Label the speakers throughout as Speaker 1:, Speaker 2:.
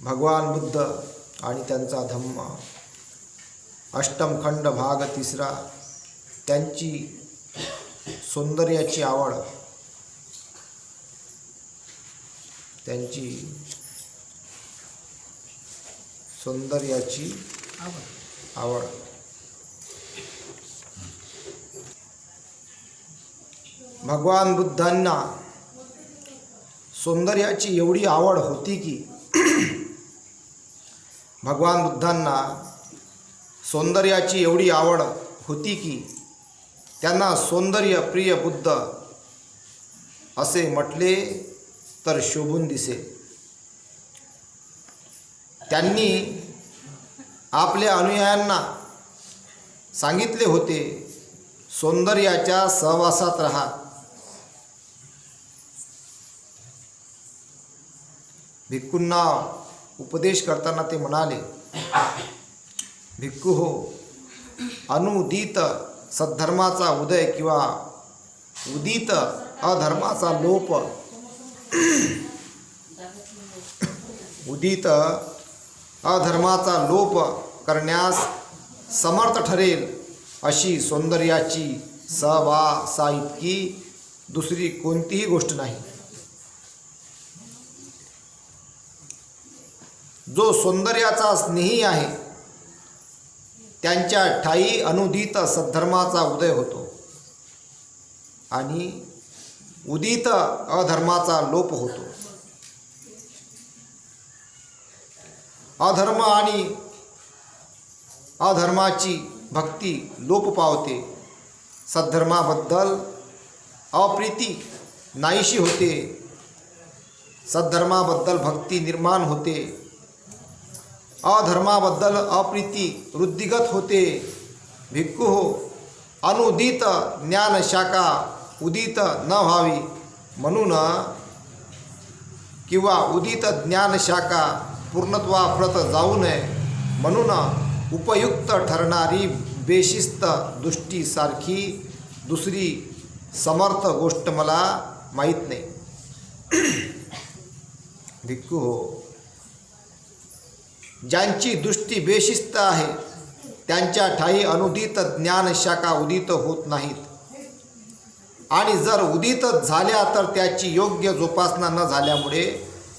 Speaker 1: भगवान बुद्ध आणि त्यांचा धम्म. अष्टमखंड भाग तिसरा. त्यांची सौंदर्याची आवड. त्यांची सौंदर्याची आवड. भगवान बुद्धांना सौंदर्याची एवढी आवड होती की भगवान बुद्धांना सौंदर्याची एवढी आवड होती की त्यांना सौंदर्य प्रिय बुद्ध असे म्हटले तर शोभून दिसे. त्यांनी आपल्या अनुयायांना सांगितले होते सौंदर्याच्या सहवासात रहा. भिक्खूंना उपदेश करताना ते म्हणाले भिक्खू हो अनुदित सद्धर्माचा उदय किंवा उदित अधर्माचा लोप उदित अधर्माचा लोप करण्यास समर्थ ठरेल अशी सौंदर्याची सहवासा इतकी दुसरी कोणतीही गोष्ट नाही. जो सौंदर्याचा स्नेही आहे त्यांच्या ठाई अनुदित सद्धर्माचा उदय होतो आणि उदित अधर्माचा लोप होतो. अधर्म आणि अधर्माची भक्ती लोप पावते. सद्धर्माबद्दल अप्रीती नाहीशी होते. सद्धर्माबद्दल भक्ती निर्माण होते. अधर्माबद्दल अप्रीती वृद्धिगत होते. भिक्खू हो अनुदित ज्ञानशाखा उदित न व्हावी म्हणून किंवा उदित ज्ञानशाखा पूर्णत्वाप्रत जाऊ नये. म्हणून उपयुक्त ठरणारी बेशिस्त दृष्टीसारखी दुसरी समर्थ गोष्ट मला माहीत नाही. भिक्खू हो ज्यांची दृष्टी बेशिस्त आहे त्यांच्या ठाई अनुदित ज्ञानशाखा उदित होत नाहीत. आणि जर उदित झाल्या तर त्याची योग्य जोपासना न झाल्यामुळे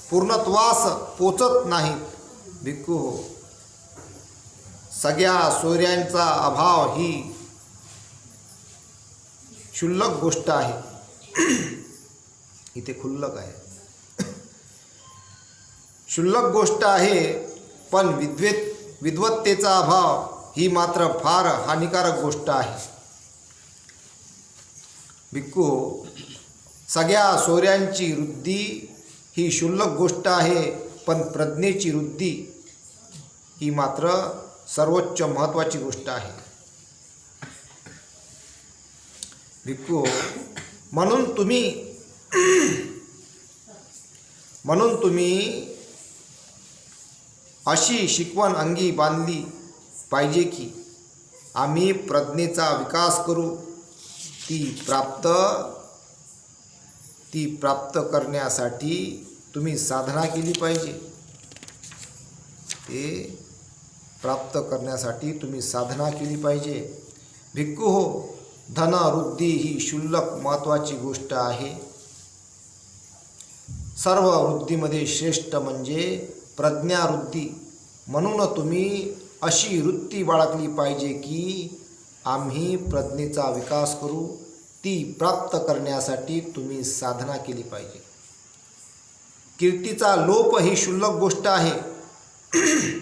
Speaker 1: पूर्णत्वास पोचत नाहीत. भिक्खू हो सगळ्या सोयऱ्यांचा अभाव ही क्षुल्लक गोष्ट आहे. इथे खुल्लक आहे. क्षुल्लक गोष्ट आहे पण विद्वेत विद्वत्तेचा अभाव ही मात्र फार हानिकारक गोष्ट आहे. भिक्खू सगळ्या सोऱ्यांची वृद्धी ही क्षुल्लक गोष्ट आहे पण प्रज्ञेची वृद्धी ही मात्र सर्वोच्च महत्त्वाची गोष्ट आहे. भिक्खू म्हणून तुम्ही म्हणून तुम्ही अशी शिकवण अंगी बांधली पाहिजे की आम्ही प्रज्ञेचा विकास करू ती प्राप्त ती प्राप्त करण्यासाठी तुम्ही साधना केली पाहिजे. ते प्राप्त करण्यासाठी तुम्ही साधना केली पाहिजे. भिक्खू हो धनवृद्धी ही क्षुल्लक महत्त्वाची गोष्ट आहे. सर्व वृद्धीमध्ये श्रेष्ठ म्हणजे प्रज्ञावृत्ती. म्हणून तुम्ही अशी वृत्ती बाळगली पाहिजे की आम्ही प्रज्ञेचा विकास करू ती प्राप्त करण्यासाठी तुम्ही साधना केली पाहिजे. कीर्तीचा लोप ही क्षुल्लक गोष्ट आहे.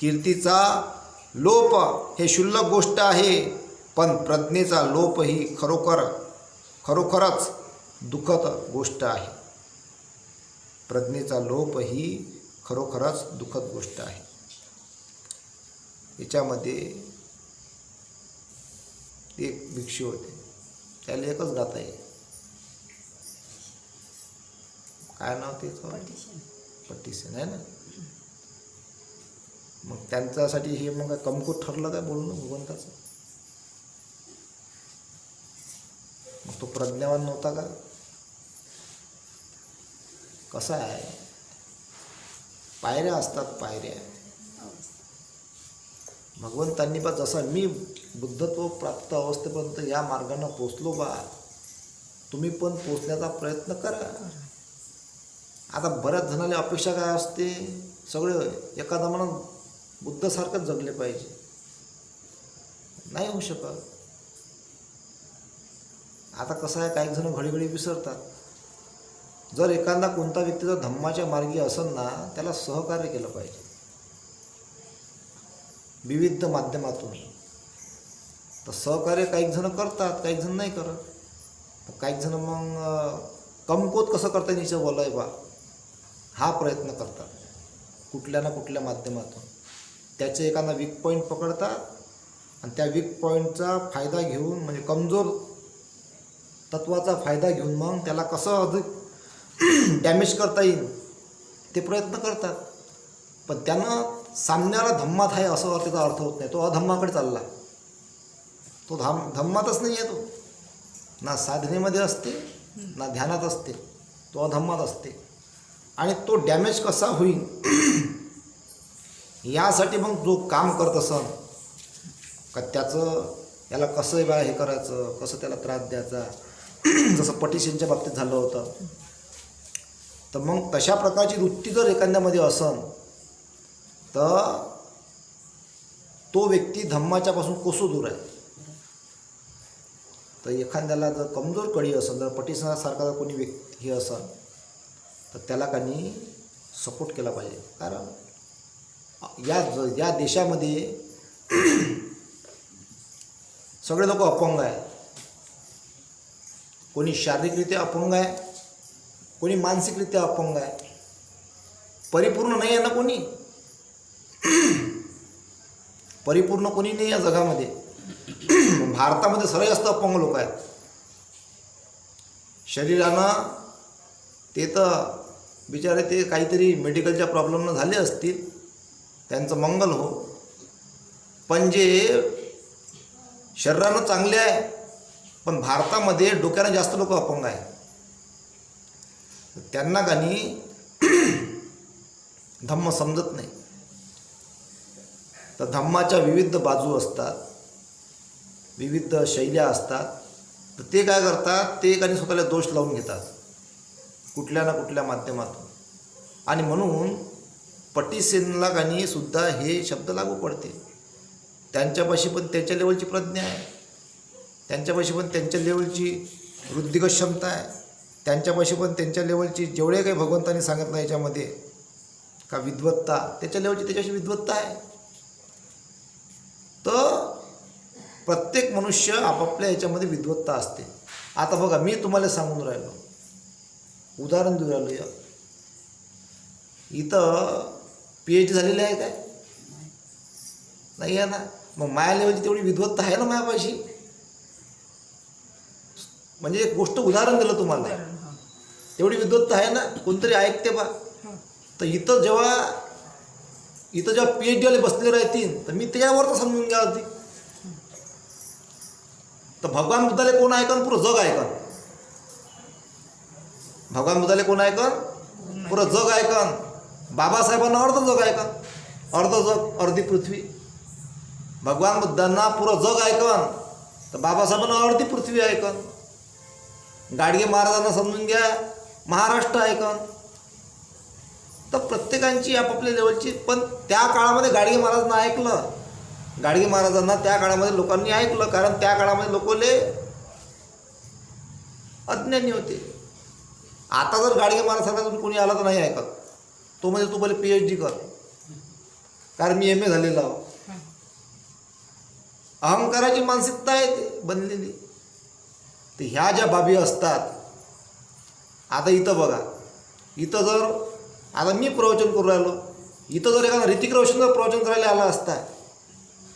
Speaker 1: कीर्तीचा लोप हे क्षुल्लक गोष्ट आहे पण प्रज्ञेचा लोप ही खरोखर खरोखरच दुःखद गोष्ट आहे. प्रज्ञेचा लोप ही खरोखरच दुःखद गोष्ट आहे. याच्यामध्ये एक भिक्षू होते. त्याला एकच गाता आहे काय नाव त्याचं पट्टीसेन आहे ना? मग त्यांच्यासाठी हे मग कमकुट ठरलं काय बोलणं भगवंताचं? मग तो प्रज्ञावान नव्हता का? कसा आहे? पायऱ्या असतात पायऱ्या. भगवंतांनी बा जसा मी बुद्धत्व प्राप्त अवस्थेपर्यंत या मार्गाने पोचलो बा तुम्ही पण पोचण्याचा प्रयत्न करा. आता बऱ्याच जणाला अपेक्षा काय असते? सगळे एका दमानं बुद्धसारखंच जगले पाहिजे. नाही होऊ शकत. आता कसं आहे काही जण घडीघडी विसरतात. जर एखादा कोणता व्यक्ती जर धम्माच्या मार्गी असेल ना त्याला सहकार्य केलं पाहिजे. विविध माध्यमातून. तर सहकार्य काही जणं करतात काही जण नाही करत. तर काही जण मग कमकोत कसं करता येईल याचं बोलाय बा? हा प्रयत्न करतात. कुठल्या ना कुठल्या माध्यमातून. त्याचे एखादा वीक पॉईंट पकडतात आणि त्या वीक पॉईंटचा फायदा घेऊन म्हणजे कमजोर तत्वाचा फायदा घेऊन मग त्याला कसं अधिक डॅमेज करता येईल. ते प्रयत्न करतात. पण त्यानं सामन्याला धम्मात आहे असं त्याचा अर्थ होत नाही तो अधम्माकडे चालला. तो धाम धम्मातच नाही आहे तो. ना साधनेमध्ये असते ना ध्यानात असते. तो अधम्मात असते. आणि तो डॅमेज कसा होईल यासाठी मग जो काम करत असन का त्याचं याला कसं बा हे करायचं कसं त्याला त्रास द्यायचा जसं पटिशनच्या बाबतीत झालं होतं. तर मग तशा प्रकारची वृत्ती जर एखाद्यामध्ये असन तर तो व्यक्ती धम्माच्यापासून कोसो दूर आहे. तर एखाद्याला जर कमजोर कडी असेल जर पटिसनासारखा जर कोणी व्यक्ती हे असेल तर त्याला काही सपोर्ट केला पाहिजे. कारण या ज- या देशामध्ये सगळे लोक अपंग आहे कोणी शारीरिकरित्या अपंग आहे कोणी मानसिकरित्या अपंग आहे. परिपूर्ण नाही आहे ना कोणी? परिपूर्ण कोणी नाही या जगामध्ये. भारतामध्ये सर्व जास्त अपंग लोक आहेत. शरीरानं ते तर बिचारे ते काहीतरी मेडिकलच्या प्रॉब्लेमनं झाले असतील. त्यांचं मंगल हो. पण जे शरीरानं चांगले आहे पण भारतामध्ये डोक्यानं जास्त लोक अपंग आहे त्यांना गाणी धम्म समजत नाही. तर धम्माच्या विविध बाजू असतात विविध शैल्या असतात. तर ते काय करतात ते गाणी स्वतःला दोष लावून घेतात कुठल्या ना कुठल्या माध्यमातून. आणि म्हणून पटीसेनला गाणीसुद्धा हे शब्द लागू पडते. त्यांच्यापाशी पण त्यांच्या लेवलची प्रज्ञा आहे. त्यांच्यापाशी पण त्यांच्या लेवलची वृद्धिगत क्षमता आहे. त्यांच्यापाशी पण त्यांच्या लेवलची जेवढे काही भगवंतांनी सांगितलं याच्यामध्ये का विद्वत्ता त्याच्या लेवलची त्याच्याशी विद्वत्ता आहे. तर प्रत्येक मनुष्य आपापल्या याच्यामध्ये विद्वत्ता असते. आता बघा मी तुम्हाला सांगून राहिलो. उदाहरण देऊ राहिलो या. इथं पी एच डी झालेली आहे काय? नाही आहे ना? मग माया लेवलची तेवढी विद्वत्ता आहे ना मायापाशी? म्हणजे एक गोष्ट उदाहरण दिलं तुम्हाला. तेवढी विद्वत्ता आहे ना कोणतरी ऐकते बा. तर इथं जेव्हा इथं जेव्हा पी एच डीवाले बसले राहतील तर मी त्याच्यावर तर समजून घ्या होती तर भगवान बुद्धाले कोण ऐकन पुरं जग ऐकन. भगवान बुद्धाले कोण ऐकन पुरं जग ऐकन. बाबासाहेबांना अर्ध जग ऐकन. अर्ध जग अर्धी पृथ्वी. भगवान बुद्धांना पुरं जग ऐकन. तर बाबासाहेबांना अर्धी पृथ्वी ऐकन. गाडगे महाराजांना समजून घ्या. महाराष्ट्र ऐकन तर प्रत्येकांची आपापल्या लेवलची पण त्या काळामध्ये गाडगे महाराजांना ऐकलं. गाडगे महाराजांना त्या काळामध्ये लोकांनी ऐकलं कारण त्या काळामध्ये लोकले अज्ञानी होते. आता जर गाडगे महाराजांना तुम्ही कोणी आला तर नाही ऐकत. तो म्हणजे तू पहिले पी एच डी कर. कारण मी एम ए झालेला आहो. अहंकाराची मानसिकता आहे ते बनलेली. तर ह्या ज्या बाबी असतात आता इथं बघा. इथं जर आता मी प्रवचन करू राहिलो. इथं जर एखादा ऋतिक रोशन जर प्रवचन करायला आला असता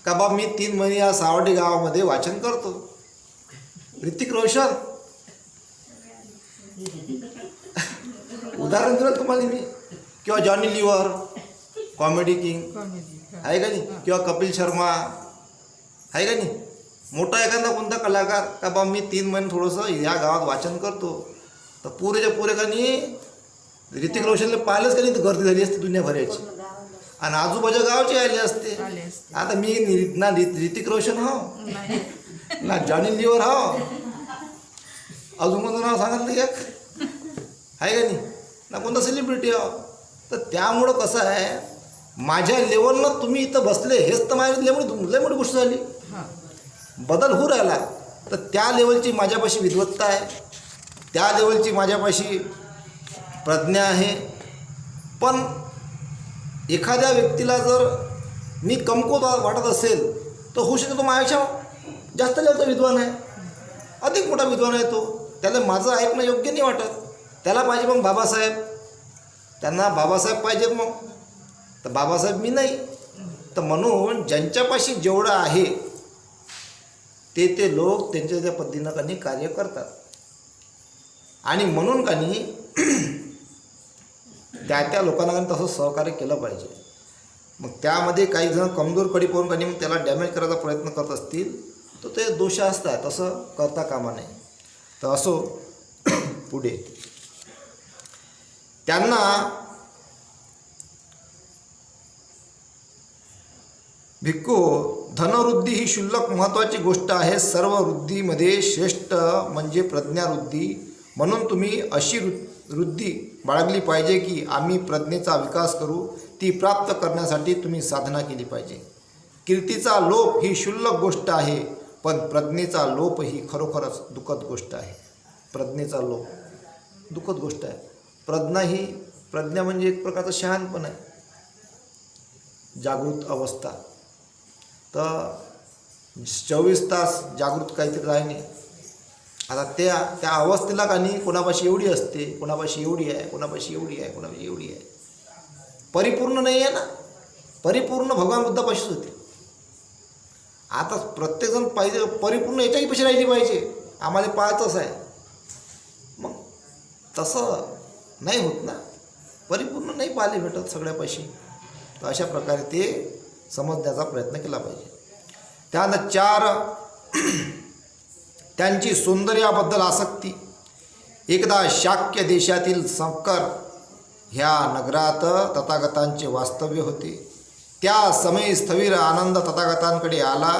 Speaker 1: का बा मी तीन महिने या सावडी गावामध्ये वाचन करतो? ऋतिक रोशन? उदाहरण दिलं तुम्हाला मी. किंवा जॉनी लिव्हर कॉमेडी किंग. आहे का नाही? किंवा कपिल शर्मा. आहे का नाही? मोठा एखादा कोणता कलाकार का बा मी तीन महिने थोडंसं ह्या गावात वाचन करतो. तर पुरेच्या पुरे का नाही ऋतिक रोशनला पाहिलंच का नाही तर गर्दी झाली असते दुनिया भरायची आणि आजूबाजूच्या गावचे आले असते. आता मी नि- ऋतिक रोशन हो. ना जॉनी लिव्हर हो. अजून कोणतं नाव सांगत नाही एक? आहे का नाही? ना कोणता सेलिब्रिटी हो? तर त्यामुळं कसं आहे माझ्या लेवलनं तुम्ही इथं बसले हेच तर माझ्या लेवल लय मोठी गोष्ट झाली. बदल होऊ राहिला. तर त्या लेवलची माझ्यापाशी विद्वत्ता आहे. त्या लेवलची माझ्यापाशी प्रज्ञा आहे. पण एखाद्या व्यक्तीला जर मी कमकुवत वाटत असेल तर होऊ शकतो तो माझ्यापेक्षा जास्त लेवलचा विद्वान आहे. अधिक मोठा विद्वान आहे तो. त्याला माझं ऐकणं योग्य नाही वाटत. त्याला पाहिजे मग बाबासाहेब. त्यांना बाबासाहेब पाहिजेत मग. तर बाबासाहेब मी नाही. तर म्हणून ज्यांच्यापाशी जेवढं आहे ते ते लोक त्यांच्या त्या पद्धतीनं त्यांनी कार्य करतात. आणि म्हणून कानी त्या त्या लोकांना तसं सहकार्य केलं पाहिजे. मग त्यामध्ये काही जण कमजोर कडी पाहून कानी मग त्याला डॅमेज करायचा प्रयत्न करत असतील तर ते दोष असतात. तसं करता कामा नये. तर असो पुढे. त्यांना भिक्खू धनवृद्धी ही शुल्लक महत्त्वाची गोष्ट आहे. सर्व वृद्धीमध्ये श्रेष्ठ म्हणजे प्रज्ञावृद्धी. म्हणून तुम्ही अशी वृ वृद्धी बाळगली पाहिजे की आम्ही प्रज्ञेचा विकास करू ती प्राप्त करण्यासाठी तुम्ही साधना केली पाहिजे. कीर्तीचा लोप ही शुल्लक गोष्ट आहे पण प्रज्ञेचा लोप ही खरोखरच दुःखद गोष्ट आहे. प्रज्ञेचा लोप दुःखद गोष्ट आहे. प्रज्ञा ही प्रज्ञा म्हणजे एक प्रकारचं शहाणपण आहे. जागृत अवस्था. तर चोवीस तास जागृत काहीतरी राहणे आता त्या त्या अवस्थेला कानी कोणापाशी एवढी असते कोणापाशी एवढी आहे कोणापाशी एवढी आहे कोणापाशी एवढी आहे? परिपूर्ण नाही आहे ना? परिपूर्ण भगवान बुद्धापाशीच होते. आता प्रत्येकजण पाहिजे परिपूर्ण याच्याही पैसे राहिली पाहिजे. आम्हाला पाहायचंच आहे. मग तसं नाही होत ना? परिपूर्ण नाही पाहिले भेटत सगळ्यापाशी. तर अशा प्रकारे ते समजण्याचा प्रयत्न केला पाहिजे. त्यानंतर चार त्यांची सौंदर्याबद्दल आसक्ती. एकदा शाक्य देशातील संकर ह्या नगरात तथागतांचे वास्तव्य होते. त्या समयी स्थविर आनंद तथागतांकडे आला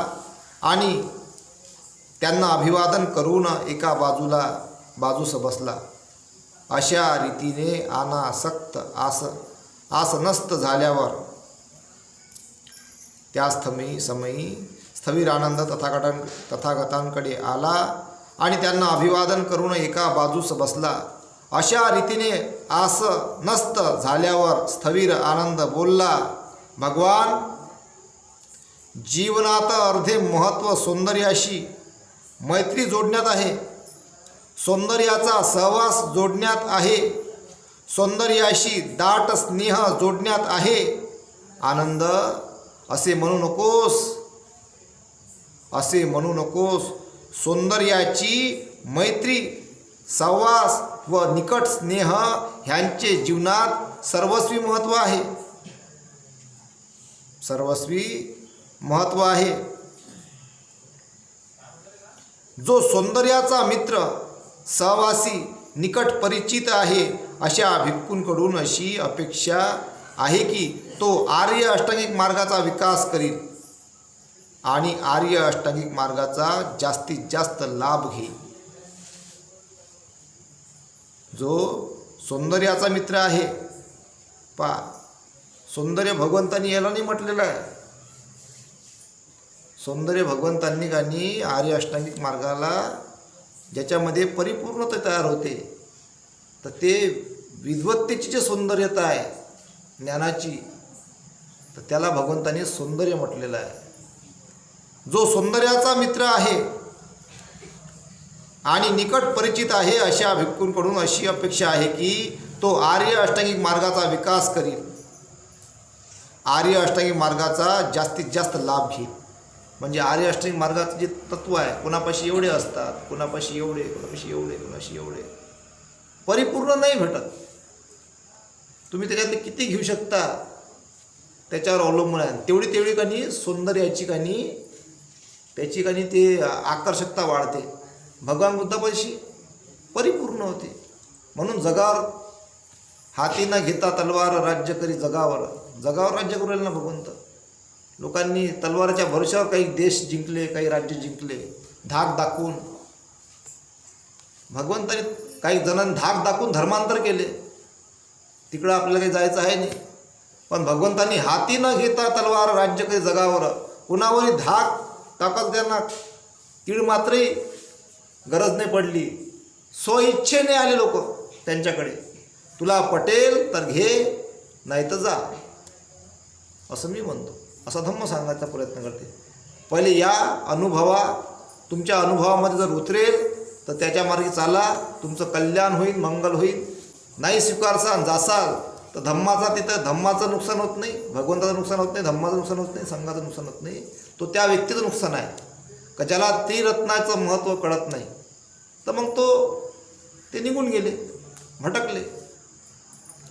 Speaker 1: आणि त्यांना अभिवादन करून एका बाजूला बाजूस बसला. अशा रीतीने अनासक्त आस आसनस्त झाल्यावर त्या स्थमयी समयी स्थविर आनंद तथागटां तथागतांकडे आला आणि त्यांना अभिवादन करून एका बाजूस बसला. अशा रीतीने आस नस्त झाल्यावर स्थविर आनंद बोलला भगवान जीवनात अर्धे महत्त्व सौंदर्याशी मैत्री जोडण्यात आहे. सौंदर्याचा सहवास जोडण्यात आहे. सौंदर्याशी दाट स्नेह जोडण्यात आहे. आनंद असे म्हणू नकोस. असे म्हणू नकोस. सौंदर्याची मैत्री सहवास व निकट स्नेह ह्यांचे जीवनात सर्वस्वी महत्त्व आहे. सर्वस्वी महत्त्व आहे. जो सौंदर्याचा मित्र सहवासी निकट परिचित आहे अशा भिक्कूंकडून अशी अपेक्षा आहे की तो आर्य अष्टांगिक मार्गाचा विकास करील. आणि आर्य अष्टांगिक मार्गाचा जास्तीत जास्त लाभ घे. जो सौंदर्याचा मित्र आहे पा सौंदर्य भगवंतांनी याला नाही म्हटलेलं आहे. सौंदर्य भगवंतांनी गाणी आर्य अष्टांगिक मार्गाला ज्याच्यामध्ये परिपूर्णता तयार होते तर ते विद्वत्तेची जे सौंदर्यता आहे ज्ञानाची तर त्याला भगवंतांनी सौंदर्य म्हटलेलं आहे. जो सौंदर्याचा मित्र आहे आणि निकट परिचित आहे अशा भिक्खूंकडून अशी अपेक्षा आहे की तो आर्य अष्टांगिक मार्गाचा विकास करील. आर्य अष्टांगिक मार्गाचा जास्तीत जास्त लाभ घेईल. म्हणजे आर्य अष्टांगिक मार्गाचं जे तत्व आहे कोणापाशी एवढे असतात कोणापाशी एवढे कोणापाशी एवढे कोणाशी एवढे परिपूर्ण नाही भेटत. तुम्ही त्याच्यातले किती घेऊ शकता त्याच्यावर अवलंबून आहे. तेवढी तेवढी कानी सौंदर्याची कानी त्याची कानी ते आकर्षकता वाढते. भगवान बुद्धापाशी परिपूर्ण होते. म्हणून जगावर हाती न घेता तलवार राज्य करी जगावर. जगावर राज्य करू ना भगवंत? लोकांनी तलवाराच्या भरोशावर काही देश जिंकले काही राज्य जिंकले. धाक दाखवून. भगवंताने काही जणांनी धाक दाखवून धर्मांतर केले. तिकडं आपल्याला काही जायचं आहे नाही. पण भगवंतांनी हाती न घेता तलवार राज्य करी जगावर. कुणावरही धाक ताकद त्यांना तीळ मात्रही गरज नाही पडली. स्वइच्छेने आले लोक त्यांच्याकडे. तुला पटेल तर घे नाही तर जा. असं मी म्हणतो. असा धम्म सांगायचा प्रयत्न करते. पहिले या अनुभवा तुमच्या अनुभवामध्ये जर उतरेल तर त्याच्या मार्गी चाला. तुमचं कल्याण होईल मंगल होईल. नाही स्वीकारसाल जासाल तर धम्माचा तिथं धम्माचं नुकसान होत नाही भगवंताचं नुकसान होत नाही धम्माचं नुकसान होत नाही संघाचं नुकसान होत नाही. तो त्या व्यक्तीचं नुकसान आहे. का ज्याला त्रिरत्नाचं महत्त्व कळत नाही तर मग तो ते निघून गेले भटकले.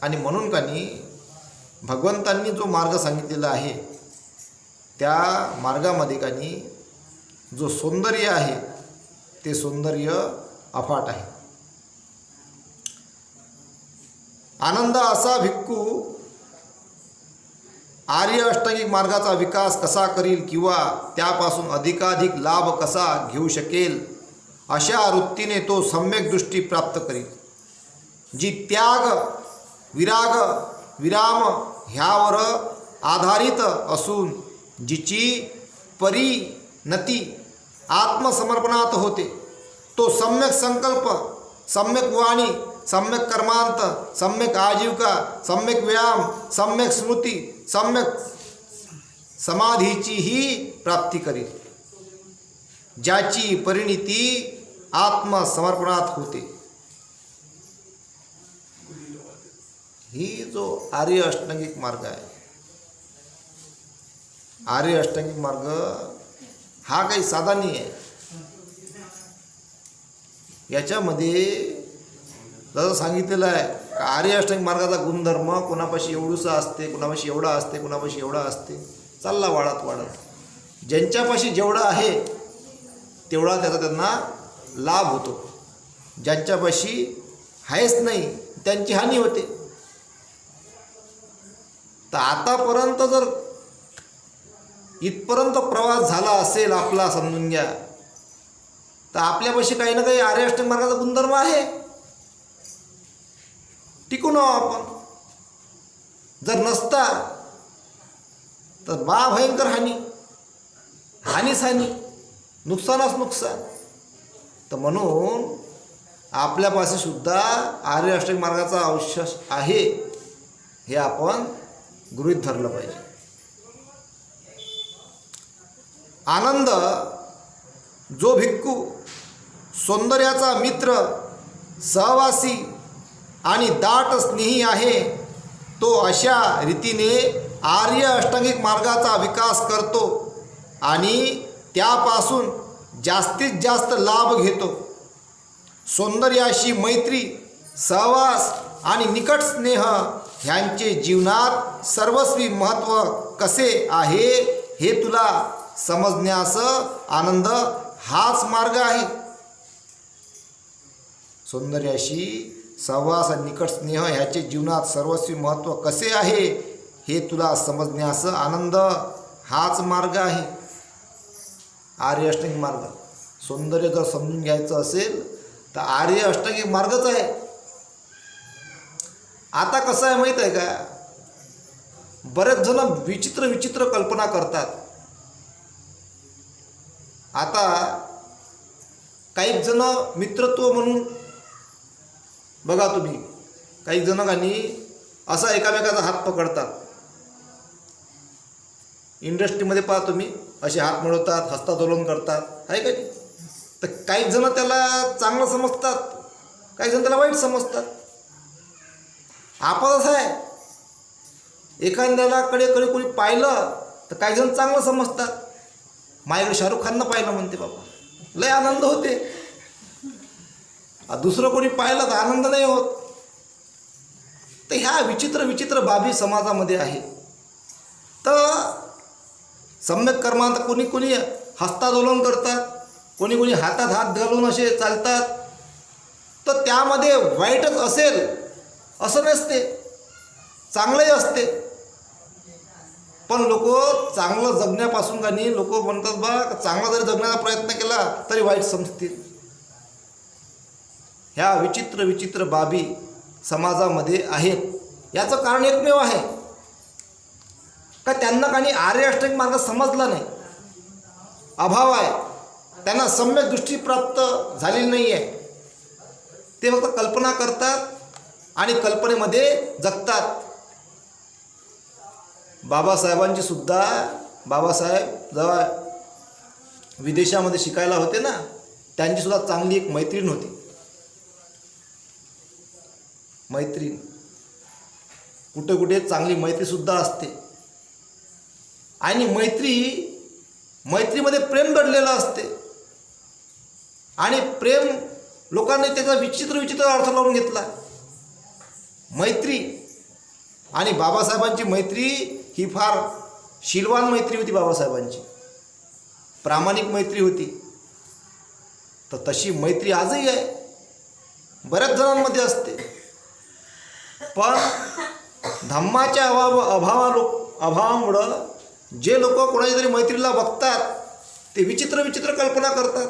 Speaker 1: आणि म्हणून का नाही भगवंतांनी जो मार्ग सांगितलेला आहे त्या मार्गामध्ये का नाही जो सौंदर्य आहे ते सौंदर्य अफाट आहे. आनंद असा भिक्खू आर्य अष्टांगिक मार्गाचा विकास कसा करील किंवा त्यापासून अधिकाधिक लाभ कसा घेऊ शकेल अशा वृत्तीने तो सम्यक दृष्टी प्राप्त करील. जी त्याग विराग विराम ह्यावर आधारित असून जिची परिणती आत्मसमर्पणात होते तो सम्यक संकल्प सम्यक वाणी सम्यक कर्मांत, सम्यक आजीविका, सम्यक व्यायाम, सम्यक स्मृति, सम्यक समाधीचीही प्राप्ती करील ज्याची परिणिती आत्मसमर्पणात होते। ही जो आर्य अष्टांगिक मार्ग आहे, आर्य अष्टांगिक मार्ग हा काही साधा नाही आहे. याच्यामध्ये जसं सांगितलेलं आहे का आर्य मार्गाचा गुणधर्म कोणापाशी एवढूसा असते कुणापाशी एवढा असते कुणापाशी एवढा असते चालला वाढत वाढत. ज्यांच्यापाशी जेवढा आहे तेवढा त्याचा त्यांना लाभ होतो. ज्यांच्यापाशी आहेच नाही त्यांची हानी होते. तर आतापर्यंत जर इथपर्यंत प्रवास झाला असेल आपला समजून घ्या तर आपल्यापाशी काही ना काही आर्य मार्गाचा गुणधर्म आहे. टिकून आहो आपण. जर नसता तर बा भयंकर हानी. हानीच हानी. नुकसानच नुकसान. तर म्हणून आपल्यापाशी सुद्धा आर्य अष्टक मार्गाचा अवश्य आहे हे आपण गृहीत धरलं पाहिजे. आनंद जो भिक्खू सौंदर्याचा मित्र सहवासी आणि दाट स्नेही आहे तो अशा रीतीने आर्य अष्टांगिक मार्गाचा विकास करतो आणि त्यापासून जास्तीत जास्त लाभ घेतो. सौंदर्याशी मैत्री सहवास आणि निकट स्नेह ह्यांचे जीवनात सर्वस्वी महत्त्व कसे आहे हे तुला समजण्यास आनंद हाच मार्ग आहे. सौंदर्याशी सहवास आणि निकट स्नेह ह्याचे जीवनात सर्वस्वी महत्त्व कसे आहे हे तुला समजण्यास आनंद हाच मार्ग आहे. आर्य अष्टंगी मार्ग. सौंदर्य जर समजून घ्यायचं असेल तर आर्य अष्टंगी मार्गच आहे. आता कसं आहे माहीत आहे का? बरेच जण विचित्र विचित्र कल्पना करतात. आता काही जण मित्रत्व म्हणून बघा तुम्ही काही जण असा एकामेकाचा हात पकडतात. इंडस्ट्रीमध्ये पहा तुम्ही असे हात मिळवतात हस्तांदोलन करतात आहे का नाही? तर काही जण त्याला चांगलं समजतात काही जण त्याला वाईट समजतात. आपण असं आहे. एखाद्याला कडे कडे कोणी पाहिलं तर काही जण चांगलं समजतात. माझ्याकडे शाहरुख खाननं पाहिलं म्हणते बाबा. लय आनंद होते. दुसरं कोणी पाहिलं तर आनंद नाही होत. तर ह्या विचित्र विचित्र बाबी समाजामध्ये आहे. तर सम्यक कर्मांत कोणी कोणी हस्तांदोलन करतात कोणी कोणी हातात हात घालून असे चालतात तर त्यामध्ये वाईटच असेल असं नसते. चांगलंही असते. पण लोक चांगलं जगण्यापासून का नाही लोक म्हणतात बा चांगला जरी जगण्याचा प्रयत्न केला तरी वाईट समजतील. ह्या विचित्र विचित्र बाबी समाजामध्ये आहेत. याचं कारण एकमेव आहे. का त्यांना काही आर्य अष्टक मार्ग समजला नाही? अभाव आहे. त्यांना सम्यक दृष्टी प्राप्त झालेली नाही आहे ते फक्त कल्पना करतात आणि कल्पनेमध्ये जगतात. बाबासाहेबांची सुद्धा बाबासाहेब जेव्हा विदेशामध्ये शिकायला होते ना त्यांची सुद्धा चांगली एक मैत्रीण होती. मैत्रीण. कुठे कुठे चांगली मैत्रीसुद्धा असते. आणि मैत्री मैत्रीमध्ये प्रेम दडलेलं असते. आणि प्रेम लोकांनी त्याचा विचित्र विचित्र अर्थ लावून घेतला. मैत्री आणि बाबासाहेबांची मैत्री ही फार शिलवान मैत्री होती बाबासाहेबांची. प्रामाणिक मैत्री होती. तर तशी मैत्री आजही आहे. बऱ्याच जणांमध्ये असते. पण धम्माच्या अभाव अभावा लोक अभावामुळं जे लोक कोणाच्या तरी मैत्रीला बघतात ते विचित्र विचित्र कल्पना करतात.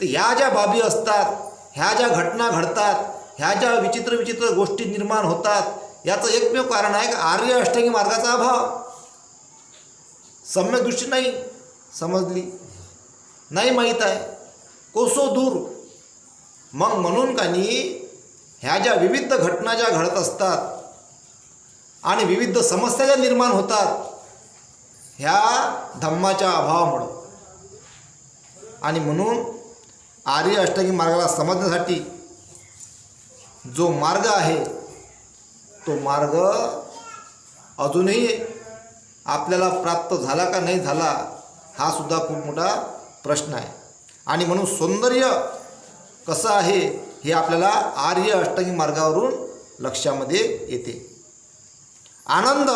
Speaker 1: तर ह्या ज्या बाबी असतात ह्या ज्या घटना घडतात ह्या ज्या विचित्र विचित्र गोष्टी निर्माण होतात याचं एकमेव कारण आहे की आर्य अष्टांगी मार्गाचा अभाव? सम्यक दृष्टी नाही समजली. नाही माहीत आहे. कोसो दूर. मग म्हणून का नाही ह्या ज्या विविध घटना ज्या घडत असतात आणि विविध समस्या ज्या निर्माण होतात ह्या धम्माच्या अभावामुळं. आणि म्हणून आर्य अष्टकी मार्गाला समजण्यासाठी जो मार्ग आहे तो मार्ग अजूनही आपल्याला प्राप्त झाला का नाही झाला हा सुद्धा खूप मोठा प्रश्न आहे. आणि म्हणून सौंदर्य कसं आहे हे आपल्याला आर्य अष्टांगी मार्गावरून लक्षामध्ये येते. आनंद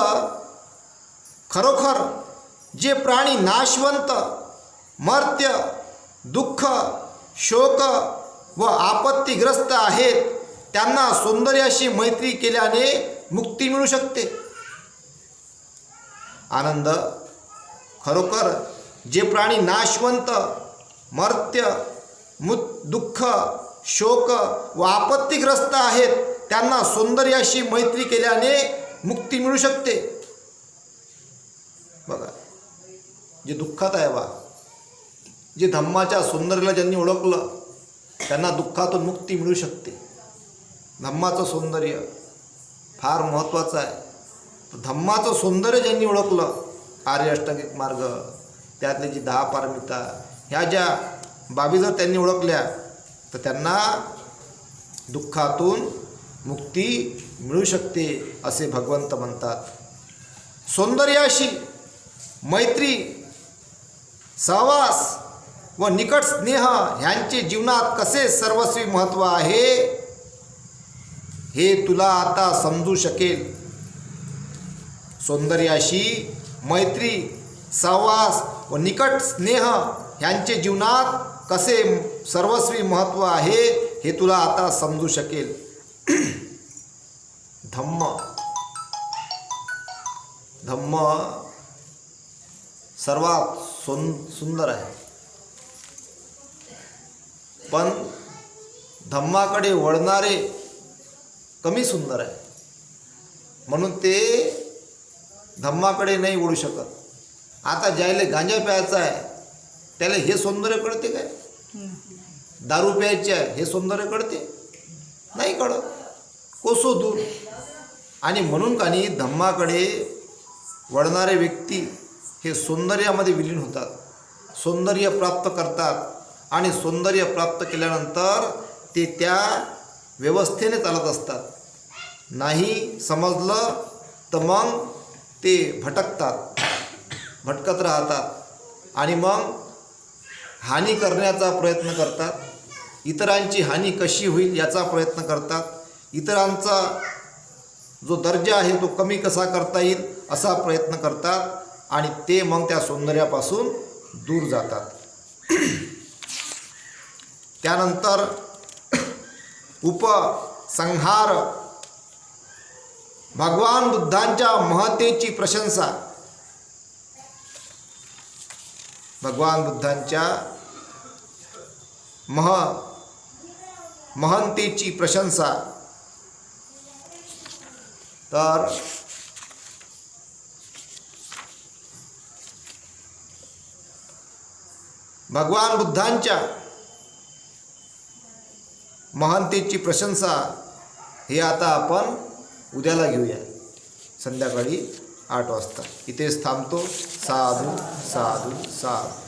Speaker 1: खरोखर जे प्राणी नाशवंत मर्त्य दुःख शोक व आपत्तीग्रस्त आहेत त्यांना सौंदर्याशी मैत्री केल्याने मुक्ती मिळू शकते. आनंद खरोखर जे प्राणी नाशवंत मर्त्य मु दुःख शोक व आपत्तीग्रस्त आहेत. त्यांना सौंदर्याशी मैत्री केल्याने मुक्ती मिळू शकते. बघा जे दुःखात आहे बा जे धम्माच्या सौंदर्याला ज्यांनी ओळखलं त्यांना दुःखातून मुक्ती मिळू शकते. धम्माचं सौंदर्य फार महत्त्वाचं आहे. धम्माचं सौंदर्य ज्यांनी ओळखलं आर्य अष्टांगिक मार्ग त्यातले जी दहा पारमिता ह्या ज्या बाबी जर त्यांनी ओळखल्या तर त्यांना दुःखातून मुक्ती मिळू शकते असे भगवंत म्हणतात. सौंदर्याशी मैत्री सहवास व निकट स्नेह ह्यांचे जीवनात कसे सर्वस्वी महत्त्व आहे हे तुला आता समजू शकेल. सौंदर्याशी मैत्री सहवास व निकट स्नेह ह्यांचे जीवनात कसे सर्वस्वी महत्त्व आहे हे तुला आता समजू शकेल. धम्म. धम्म सर्वात सुन सुंदर आहे. पण धम्माकडे वळणारे कमी सुंदर आहे. म्हणून ते धम्माकडे नाही ओढू शकत. आता ज्याला गांजा प्यायचा आहे त्याला हे सौंदर्य कळते काय? दारू प्यायचे आहे हे सौंदर्य कळते? नाही कळत. कोसो दूर. आणि म्हणून कानी धम्माकडे वळणारे व्यक्ती हे सौंदर्यामध्ये विलीन होतात. सौंदर्य प्राप्त करतात. आणि सौंदर्य प्राप्त केल्यानंतर ते त्या व्यवस्थेने चालत असतात. नाही समजलं तर मग ते भटकतात. भटकत राहतात. आणि मग हानी करण्याचा प्रयत्न करतात. इतरांची हानी कशी होईल याचा प्रयत्न करतात. इतरांचा जो दर्जा आहे तो कमी कसा करता येईल असा प्रयत्न करतात आणि ते मग त्या सौंदर्यापासून दूर जातात. त्यानंतर उपसंहार. भगवान बुद्धांच्या महतेची प्रशंसा. भगवान बुद्धांच्या मह महंतेची प्रशंसा. तर भगवान बुद्धांच्या महंतीची प्रशंसा हे आता आपण उद्याला घेऊया. संध्याकाळी आठ वाजता. इथेच थांबतो. साधू साधू साधू.